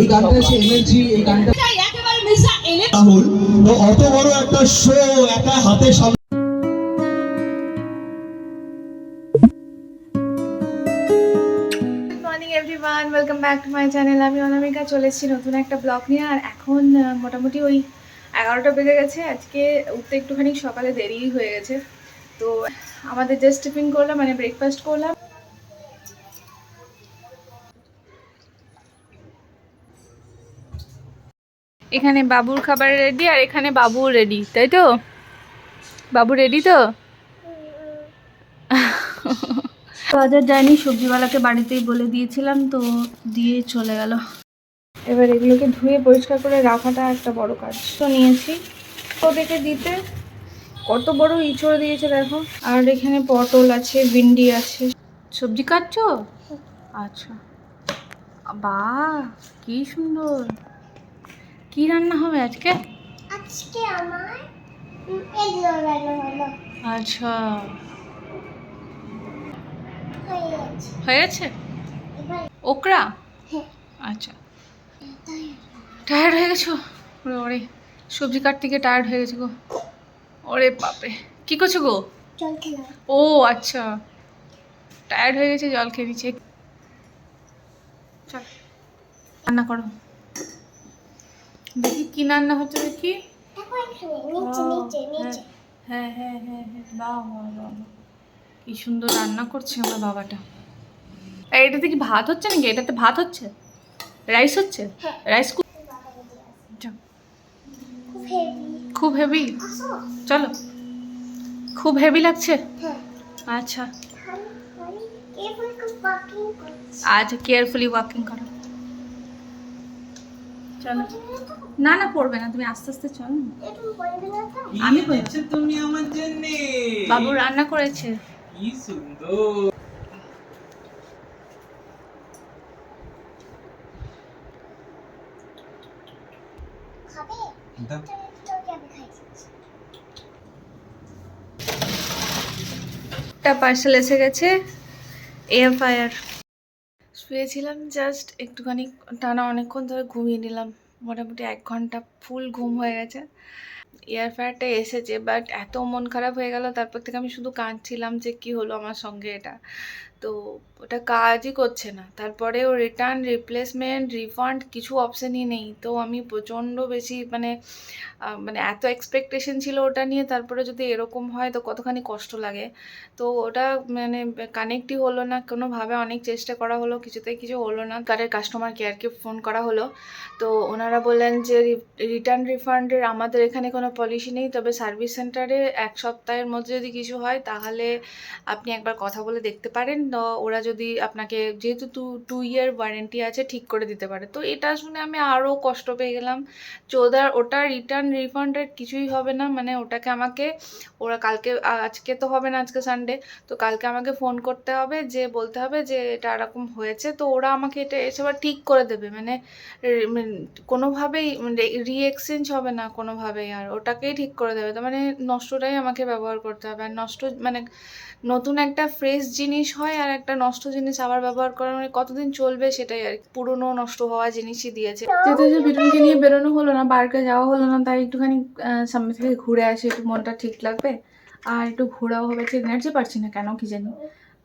এই গানটা হচ্ছে এনার্জি এই গানটা একেবারে মির্জা এনে রাহুল তো অত বড় একটা শো একা হাতে সামনে good morning everyone welcome back to my channel আমি অনামিকা চলেছি নতুন একটা ব্লগ নিয়ে। আর এখন মোটামুটি ওই এগারোটা বেজে গেছে। আজকে উঠতে একটুখানি সকালে দেরি হয়ে গেছে। তো আমাদের জাস্ট টিফিন করলাম মানে ব্রেকফাস্ট করলাম। এখানে বাবুর খাবার রেডি আর এখানে বাবু রেডি তাই তো? বাবু রেডি তো? বাজার যায়নি সবজিওয়ালাকে বাড়িতেই বলে দিয়েছিলাম তো দিয়ে চলে গেল। এবার এগুলোকে ধুয়ে পরিষ্কার করে রাখাটা একটা বড় কাজ। তো নিয়েছি ওদেরকে দিতে। কত বড় ইঁচড় দিয়েছে দেখো। আর এখানে পটল আছে ভিন্ডি আছে। সবজি কাটছো? আচ্ছা। বাহ কি সুন্দর। কি রান্না হবে আজকে? আজকে আমার এগুলো রান্না হলো। আচ্ছা। হয়ে গেছে হয়ে ওকরা? হ্যাঁ। আচ্ছা। টায়ার্ড হয়ে গেছো? ওরে ওরে। সবজি কাটতে গিয়ে টায়ার্ড হয়ে গেছে গো। ওরে বাপরে। কি করছ গো? ও আচ্ছা। টায়ার্ড হয়ে গেছে জল খেয়ে নিচ্ছে। চল। রান্না করো। কি রান্না হচ্ছে দেখি? হ্যাঁ হ্যাঁ হ্যাঁ হ্যাঁ বাহ বাহ বাহ। কি সুন্দর রান্না করছে আমার বাবাটা। এটাতে কি ভাত হচ্ছে নাকি? এটাতে ভাত হচ্ছে? রাইস হচ্ছে? হ্যাঁ। রাইস খুব হেভি চলো। খুব হেভি লাগছে? হ্যাঁ। আচ্ছা। আজ কেয়ারফুলি ওয়াকিং করো। চলো। না না পড়বে না তুমি আস্তে আস্তে চলো। আমি। এনেছো তুমি আমার জন্য বাবু রান্না করেছে। কি সুন্দর। একটা পার্সেল এসে গেছে এয়ার ফায়ার শুয়েছিলাম জাস্ট একটুখানি টানা অনেকক্ষণ ধরে ঘুমিয়ে নিলাম। মোটামুটি এক ঘণ্টা ফুল ঘুম হয়ে গেছে। এয়ার ফায়ারটা এসেছে বাট এত মন খারাপ হয়ে গেল, তারপর থেকে আমি শুধু কাঁদছিলাম যে কি হলো আমার সঙ্গে এটা। তো ওটা কাজই করছে না। তারপরে ও রিটার্ন রিপ্লেসমেন্ট রিফান্ড কিছু অপশানই নেই। তো আমি প্রচণ্ড বেশি মানে মানে এত এক্সপেকটেশন ছিল ওটা নিয়ে। তারপরে যদি এরকম হয় তো কতখানি কষ্ট লাগে। তো ওটা মানে কানেক্টই হলো না। কোনোভাবে অনেক চেষ্টা করা হলো, কিছুতেই কিছু হলো না। কারের কাস্টমার কেয়ারকে ফোন করা হলো। তো ওনারা বললেন যে রিটার্ন রিফান্ডের আমাদের এখানে কোনো পলিসি নেই। তবে সার্ভিস সেন্টারে এক সপ্তাহের মধ্যে যদি কিছু হয়, তাহলে আপনি একবার কথা বলে দেখতে পারেন। ওরা যদি আপনাকে যেহেতু টু টু ইয়ার ওয়ারেন্টি আছে, ঠিক করে দিতে পারে। তো এটা শুনে আমি আরও কষ্ট পেয়ে গেলাম। যে ওদের ওটা রিটার্ন রিফান্ডের কিছুই হবে না মানে ওটাকে আমাকে, ওরা কালকে আজকে তো হবে না, আজকে সানডে তো কালকে আমাকে ফোন করতে হবে, যে বলতে হবে যে এটা এরকম হয়েছে, তো ওরা আমাকে এটা এসে আবার ঠিক করে দেবে মানে মানে কোনোভাবেই রি এক্সচেঞ্জ হবে না কোনোভাবেই, আর ওটাকেই ঠিক করে দেবে। তো মানে নষ্টটাই আমাকে ব্যবহার করতে হবে, আর নষ্ট মানে নতুন একটা ফ্রেশ জিনিস হয় আর একটা নষ্ট জিনিস আবার ব্যবহার করা মানে কতদিন চলবে সেটাই আর। পুরনো নষ্ট হওয়া জিনিসই দিয়েছে। যেহেতু যে বিটুনকে নিয়ে বেরোনো হলো না পার্কে যাওয়া হলো না, তাই একটুখানি সামনে থেকে ঘুরে আসি, একটু মনটা ঠিক লাগবে। আর একটু ঘোরাও হবে, ঠিক এনার্জি পারছি না কেন, কি জানি।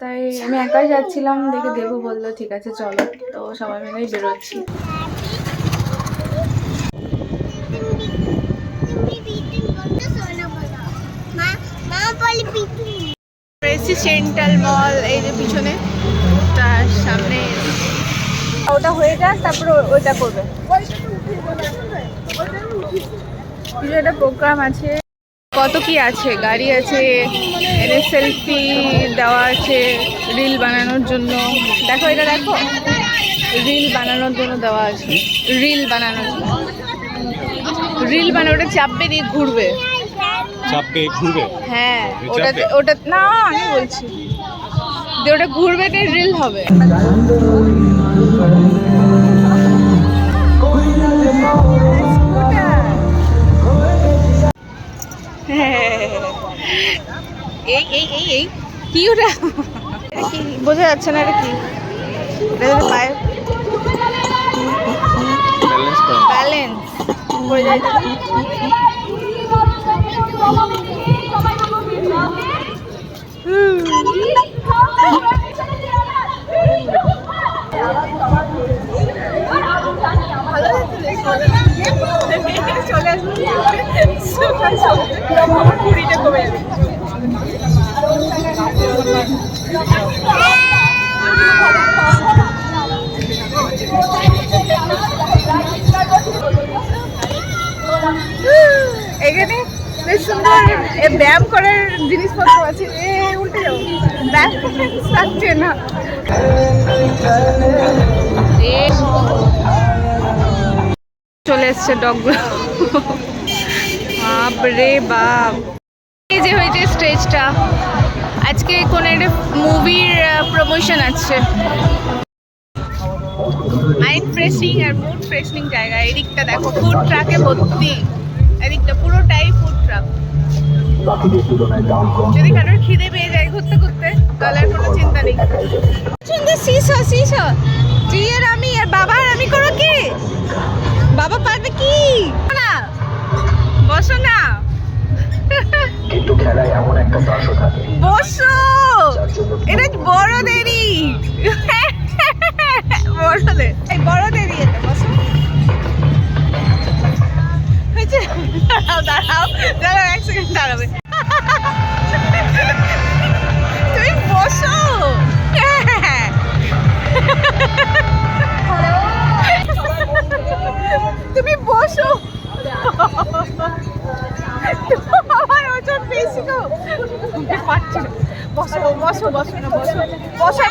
তাই আমি একাই যাচ্ছিলাম, দেখে দেবো বলল, ঠিক আছে, চলো। তো সবাই মিলেই বেরোচ্ছি তুমি বিটিং করতে সোনা বলো মা মা বলে বিটিং এসি সেন্ট্রাল মল এই যে পিছনে তার সামনে। ওটা হয়ে যাক তারপরে ওইটা করবে। কিছু একটা প্রোগ্রাম আছে। কত কি আছে? গাড়ি আছে সেলফি দেওয়া আছে রিল বানানোর জন্য। দেখো এটা দেখো। রিল বানানোর জন্য দেওয়া আছে। রিল বানানোর জন্য। রিল ওটা চাপবে দিয়ে ঘুরবে। চাপে ঘুরবে? হ্যাঁ এই ওটা না আমি বলছি। যে ওটা ঘুরবে তাই রিল হবে। এই এই এই এই কি ওটা? এটা কি বোঝা যাচ্ছে না এটা কি। এটা পায়ে। যদি। চলে আসুন কুড়িটা কমে যাবে এখানে সুন্দর ব্যায়াম করার জিনিসপত্র আছে। এ, উল্টে যাও। ব্যায়াম থাকছে না। চলে এসছে ডগগুলো বাপ। এই যে হয়েছে স্টেজটা। আজকে কোন একটা মুভির প্রমোশন আছে। মাইন্ড ফ্রেশিং আর মুড ফ্রেশিং জায়গা। এদিকটা দেখো ফুড ট্রাকে ভর্তি। এদিকটা পুরোটাই ফুড ট্রাক যদি কারোর খিদে পেয়ে যায় ঘুরতে ঘুরতে, তাহলে কোনো চিন্তা নেই। সুন্দর শীষ তুই আর আমি আর বাবা আমি করো কি? বাবা পারবে কি? না। বসো না। কিন্তু খেলায় এমন একটা থাকে বসো। এটা বড়দেরই বড়দের এই বড়দেরই এটা বসো দাঁড়াও দাঁড়াও, এক সেকেন্ড দাঁড়াবে। তুমি বসো। তুমি বসো। আমার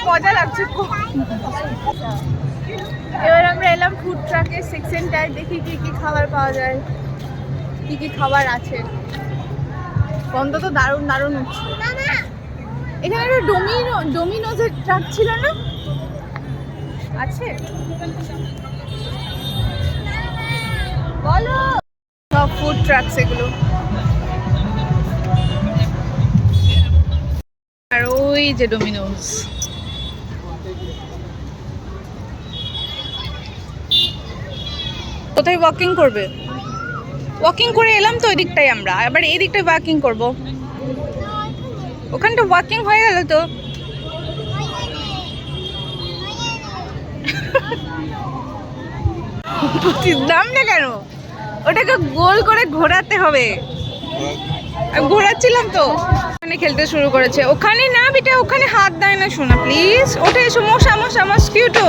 মজা লাগছে এবার আমরা এলাম ফুড ট্রাকে সেকশনটায় দেখি কি কি খাবার পাওয়া যায়। কি কি খাবার আছে? গন্ধ তো দারুণ দারুণ উঠছে এখানে একটা ডোমিনো ডোমিনোজের ট্রাক ছিল না? আছে? বলো। সব ফুড ট্রাকস এগুলো। আর ওই যে ডোমিনোজ কোথায় ওয়াকিং করবে? ওয়াকিং করে এলাম তো ওই দিকটাই আমরা। আবার এই দিকটায় ওয়াকিং করব। ওখানটা ওয়াকিং হয়ে গেল তো। দাম না কেন? ওটাকে গোল করে ঘোরাতে হবে। ঘোরাচ্ছিলাম তো। ওখানে খেলতে শুরু করেছে। ওখানে না বেটা, ওখানে হাত দেয় না শোনা। প্লিজ ওঠে এসো, মশা মশা মস্কিউটো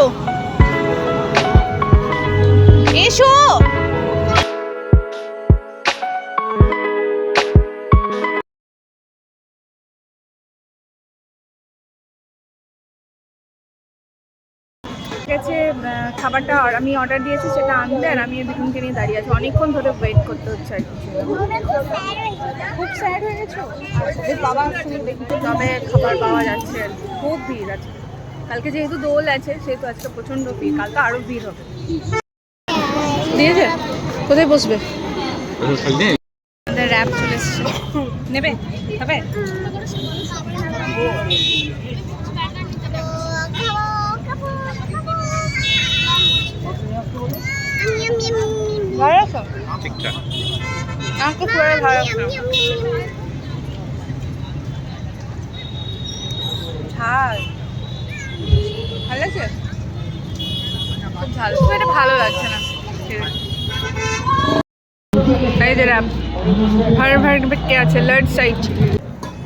খাবারটা আর আমি অর্ডার দিয়েছি সেটা আনতে আর আমি দুজনকে নিয়ে দাঁড়িয়ে আছি। অনেকক্ষণ ধরে ওয়েট করতে হচ্ছে আর কি খুব স্যাড হয়ে গেছো। বাবা তবে খাবার পাওয়া যাচ্ছে আর কি। খুব ভিড় আছে। কালকে যেহেতু দোল আছে সেহেতু আজকে প্রচণ্ড ভিড়। কালকে আরও ভিড় হবে। দিয়েছে কোথায় বসবে? আমাদের র্যাপ চলে এসছে। নেবে? খাবে ভালো লাগছে ঠিকঠাক। খুব ভালো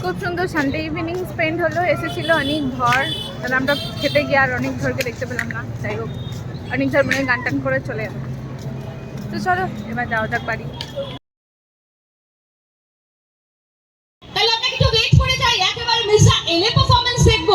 খুব সুন্দর সানডে ইভিনিং স্পেন্ড হলো। এসেছিল অনেক ধর। আমরা খেতে গিয়ে আর অনেক ধরকে দেখতে পেলাম না। যাই হোক, অনেক ধর মানে গান টান করে চলে এলাম তো চলো, এবার যাওয়া যাক বাড়ি। তাহলে আপনাকে একটু ওয়েট করে যাই, একেবারে মির্জা এলে পারফরমেন্স দেখব।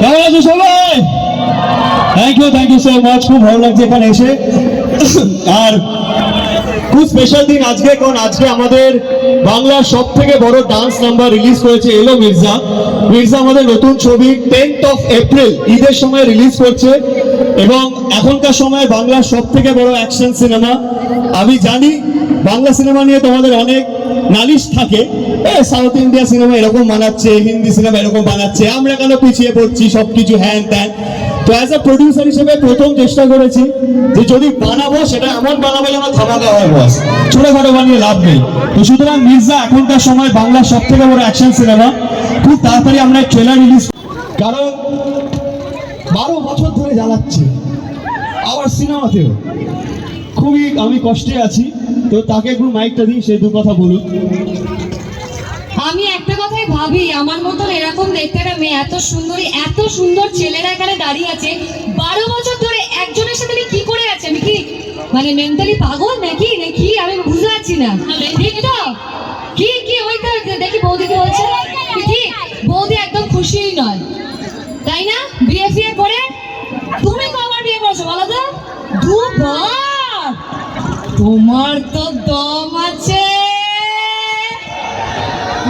কেমন আছো সবাই thank you thank you so much খুব ভালো লাগছে এখানে এসে। আর খুব স্পেশাল দিন আজকে, কারণ আজকে আমাদের বাংলার সব থেকে বড় ডান্স নাম্বার রিলিজ করেছে এলো মির্জা। মির্জা আমাদের নতুন ছবি টেন্থ অফ এপ্রিল ঈদের সময় রিলিজ করছে। এবং এখনকার সময় বাংলার সব থেকে বড় অ্যাকশন সিনেমা আমি জানি বাংলা সিনেমা নিয়ে তোমাদের অনেক নালিশ থাকে। এ, সাউথ ইন্ডিয়া সিনেমা এরকম বানাচ্ছে, হিন্দি সিনেমা এরকম বানাচ্ছে, আমরা কেন পিছিয়ে পড়ছি সব কিছু হ্যান ত্যান। তো অ্যাজ এ প্রডিউসার হিসেবে প্রথম চেষ্টা করেছি যে যদি বানাবো, সেটা এমন বানাবো যেন ধামাকা হয় বস ছোটখাটো বানিয়ে লাভ নেই। তো সুতরাং মির্জা, এখনকার সময় বাংলার সব থেকে বড় অ্যাকশন সিনেমা খুব তাড়াতাড়ি আমরা ট্রেলার রিলিজ কারণ বারো বছর ধরে জ্বালাচ্ছে। আবার সিনেমাতেও খুবই আমি কষ্টে আছি। তো তাকে একটু মাইকটা দিই সে দু কথা বলুন আমি একটা কথাই ভাবি, আমার মতন এরকম দেখতে একটা মেয়ে এত সুন্দরী, এত সুন্দর ছেলেরা এখানে দাঁড়িয়ে আছে। বারো বছর ধরে একজনের সাথে আমি কি করে আছে, আমি কি মানে মেন্টালি পাগল নাকি? নাকি আমি বুঝতে পারছি না। ঠিক তো? কি কি ওই তো দেখি বৌদি কি বলছে। কি বৌদি একদম খুশিই নয়। তাই না? বিয়ে ফিয়ে করে? তুমি কবার বিয়ে করেছ, বলো তো? দুবার তোমার তো দম আছে।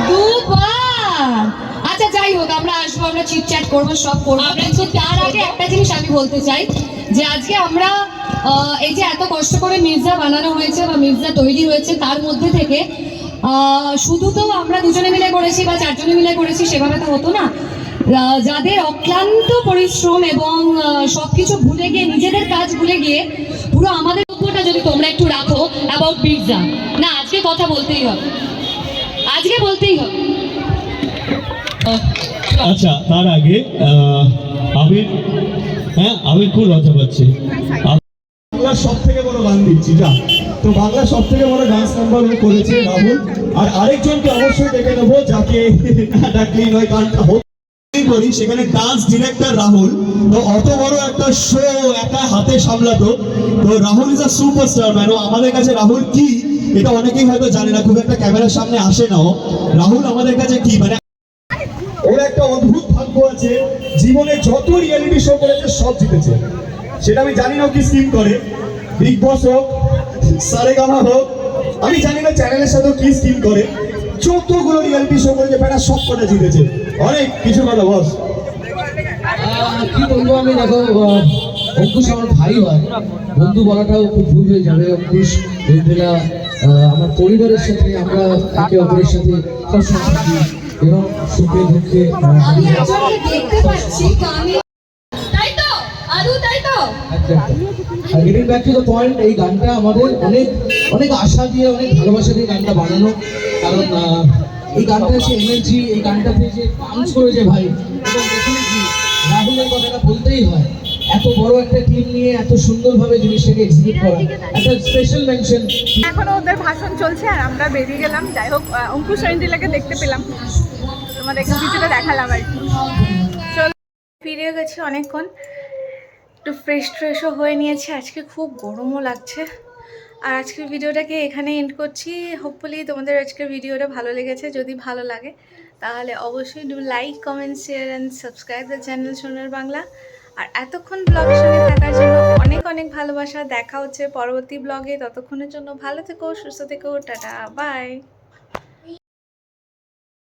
দুবার। আচ্ছা যাই হোক আমরা আসব আমরা চিটচ্যাট করব সব করব। কিন্তু তার আগে একটা জিনিস আমি বলতে চাই যে আজকে আমরা এই যে এত কষ্ট করে মির্জা বানানো হয়েছে বা মির্জা তৈরি হয়েছে তার মধ্যে থেকে শুধু তো আমরা দুজনে মিলে করেছি বা চারজনে মিলে করেছি সেভাবে তো হতো না। যাদের অক্লান্ত পরিশ্রম এবং আহ, সবকিছু ভুলে গিয়ে নিজেদের কাজ ভুলে গিয়ে পুরো আমাদের তোমরা একটু রাখো অ্যাবাউট পিৎজা না আজকে কথা বলতেই হবে। আজকে বলতেই হবে। আচ্ছা তার আগে আবির হ্যাঁ আবির খুব লজ্জা পাচ্ছে। বাংলার সব থেকে বড় গান দিচ্ছি যা। তো বাংলার সব থেকে বড় ডান্স নাম্বার ও করেছে রাহুল আর আরেকজনকে অবশ্যই দেখে নেব যাকে না ডাকলেই নয় গানটা হোক। করি সেখানে ডান্স ডিরেক্টর রাহুল। তো অত বড় একটা শো একা হাতে সামলাতো। তো Rahul is a superstar man আমাদের কাছে রাহুল কি, এটা অনেকেই হয়তো জানে না, খুব একটা ক্যামেরার সামনে আসে না রাহুল আমাদের কাছে কি মানে ওর একটা অদ্ভুত ভাগ্য আছে, জীবনে যত রিয়েলিটি শো করেছে, সব জিতেছে। সেটা আমি জানি না কি স্কিম করে। বিগ বস হোক, সারেগামা হোক, আমি জানি না চ্যানেলের সাথে কি স্কিম করে। যতগুলো রিয়েলিটি শো করেছে, প্রায় সব কটা জিতেছে। অনেক কিছু কথা বস কি বলব আমি? দেখো অঙ্কুশ আমার ভাই হয়। বন্ধু বলাটাও খুব ভুল হয়ে যাবে। অঙ্কুশ রঞ্জিলা আমার পরিবারের সাথে আমরা একে অপরের সাথে সবসময় থাকি এবং সুখে দুঃখে getting back to the point এই গানটা আমাদের অনেক অনেক আশা দিয়ে অনেক ভালোবাসা দিয়ে গানটা বানানো। কারণ এই এনার্জি এই গানটাতে যে ভাই, এবং definitely রাহুলের কথাটা বলতেই হয়, এত বড় একটা টিম নিয়ে এত সুন্দরভাবে জিনিসটাকে এক্সিকিউট করা। একটা স্পেশাল মেনশন এখনও ওদের ভাষণ চলছে আর আমরা বেরিয়ে গেলাম। যাই হোক অঙ্কুশ ঐন্দিলাকে দেখতে পেলাম। তোমাদের কিছুটা দেখালাম আর ফিরে গেছি অনেকক্ষণ। একটু ফ্রেশ ট্রেশও হয়ে নিয়েছে। আজকে খুব গরমও লাগছে। আর আজকের ভিডিওটাকে এখানে এন্ড করছি। হোপফুলি তোমাদের আজকের ভিডিওটা ভালো লেগেছে। যদি ভালো লাগে, তাহলে অবশ্যই do like comment share and subscribe the channel Sonar Bangla আর এতক্ষণ ব্লগ সঙ্গে থাকার জন্য অনেক অনেক ভালোবাসা। দেখা হচ্ছে পরবর্তী ব্লগে ততক্ষণের জন্য ভালো থেকো, সুস্থ থেকো। Tata bye